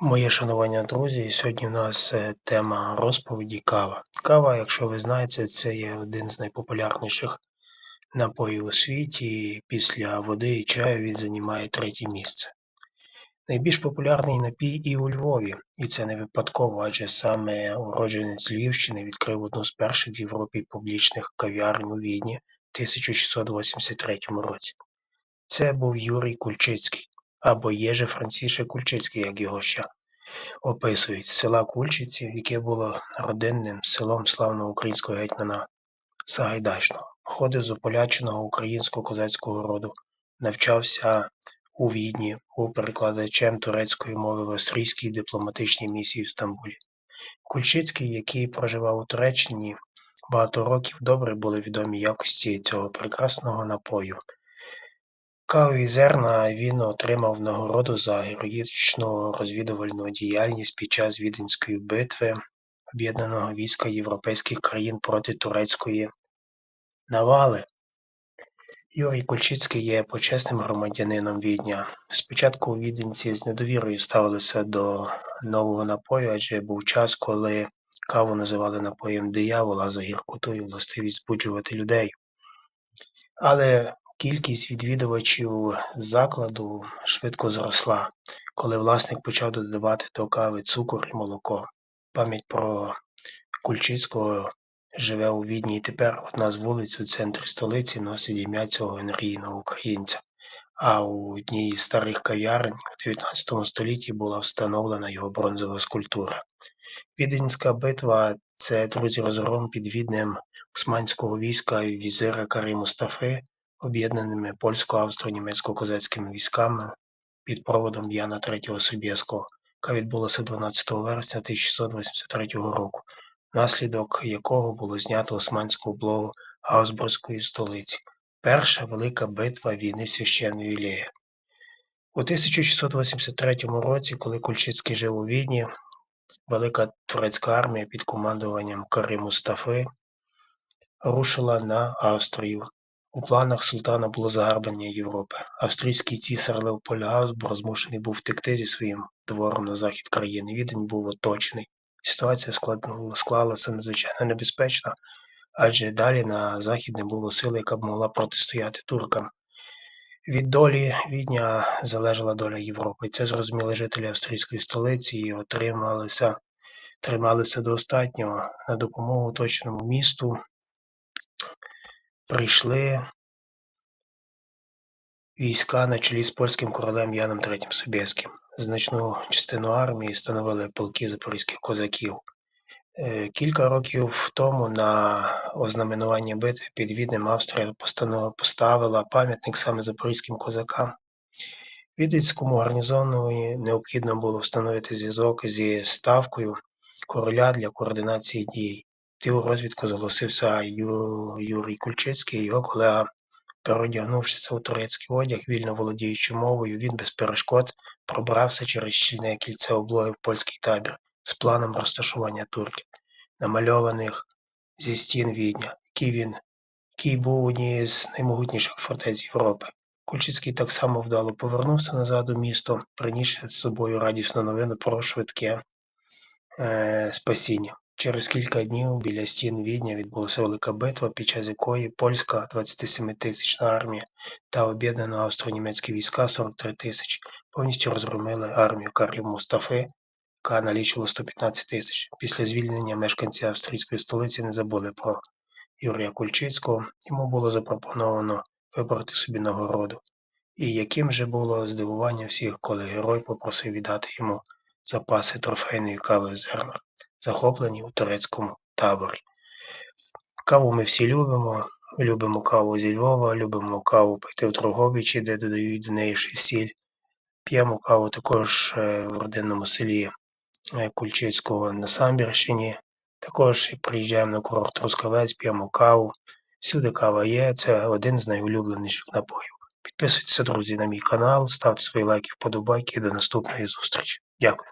Моє шанування, друзі, сьогодні у нас е, тема розповіді кава. Кава, якщо ви знаєте, це є один з найпопулярніших напоїв у світі. Після води і чаю він займає третє місце. Найбільш популярний напій і у Львові, і це не випадково, адже саме уродженець Львівщини відкрив одну з перших в Європі публічних кав'ярень у Відні в 1683 році. Це був Юрій Кульчицький, або Єже Францішек Кульчицький, як його ще описують, з села Кульчиці, яке було родинним селом славного українського гетьмана Сагайдачного. Ходив з ополяченого українського козацького роду, навчався у Відні, був перекладачем турецької мови в австрійській дипломатичній місії в Стамбулі. Кульчицький, який проживав у Туреччині багато років, добре були відомі якості цього прекрасного напою. Кавові зерна він отримав нагороду за героїчну розвідувальну діяльність під час Віденської битви об'єднаного війська європейських країн проти турецької навали. Юрій Кульчицький є почесним громадянином Відня. Спочатку віденці з недовірою ставилися до нового напою, адже був час, коли каву називали напоєм диявола за гіркоту і властивість збуджувати людей. Але Кількість відвідувачів закладу швидко зросла, коли власник почав додавати до кави цукор і молоко. Пам'ять про Кульчицького живе у Відні і тепер одна з вулиць у центрі столиці носить ім'я цього енергійного українця. А у одній із старих кав'ярень у 19 столітті була встановлена його бронзова скульптура. Віденська битва це друзі розгром під Віднем Усманського війська і візира Кари Мустафи об'єднаними польсько-австро-німецько-козацькими військами під проводом Яна III Собєського, яка відбулася 12 вересня 1683 року, внаслідок якого було знято османську облогу Гаусбурзької столиці, перша велика битва війни священної Ілеї. У 1683 році, коли Кульчицький жив у Відні, велика турецька армія під командуванням Кари Мустафи рушила на Австрію. У планах султана було загарбання Європи. Австрійський цісар Леополь Габсбург змушений був втекти зі своїм двором на захід країни. Відень був оточений. Ситуація склалася надзвичайно небезпечно, адже далі на захід не було сили, яка б могла протистояти туркам. Від долі Відня залежала доля Європи. Це зрозуміли жителі австрійської столиці і отрималися, трималися до останнього на допомогу оточеному місту прийшли війська на чолі з польським королем Яном III Собєським. Значну частину армії становили полки запорізьких козаків. Е, кілька років тому на ознаменування битви під Віднем Австрія поставила пам'ятник саме запорізьким козакам. Віденському гарнізону необхідно було встановити зв'язок зі ставкою короля для координації дій. Цю розвідку зголосився Юрій Кульчицький і його колега, переодягнувшися у турецький одяг, вільно володіючи мовою, він без перешкод пробрався через щільне кільце облоги в польський табір з планом розташування турків, намальованих зі стін Відня, який він який був однією з наймогутніших фортець Європи. Кульчицький так само вдало повернувся назад у місто, принісши з собою радісну новину про швидке е, спасіння. Через кілька днів біля стін Відня відбулася велика битва, під час якої польська 27-тисячна армія та об'єднана австро-німецькі війська 43 тисячі повністю розгромили армію Карлів Мустафи, яка налічувала 115 тисяч. Після звільнення мешканці австрійської столиці не забули про Юрія Кульчицького, йому було запропоновано вибрати собі нагороду. І яким же було здивування всіх, коли герой попросив віддати йому запаси трофейної кави в зернах захоплені у турецькому таборі. Каву ми всі любимо. Любимо каву зі Львова, любимо каву пити в Троговичі, де додають до неї ще сіль. П'ємо каву також е, в родинному селі е, Кульчицького на Самбірщині. Також приїжджаємо на курорт Трускавець, п'ємо каву. Всюди кава є, це один з найулюбленіших напоїв. Підписуйтесь, друзі, на мій канал, ставте свої лайки, вподобайки до наступної зустрічі. Дякую.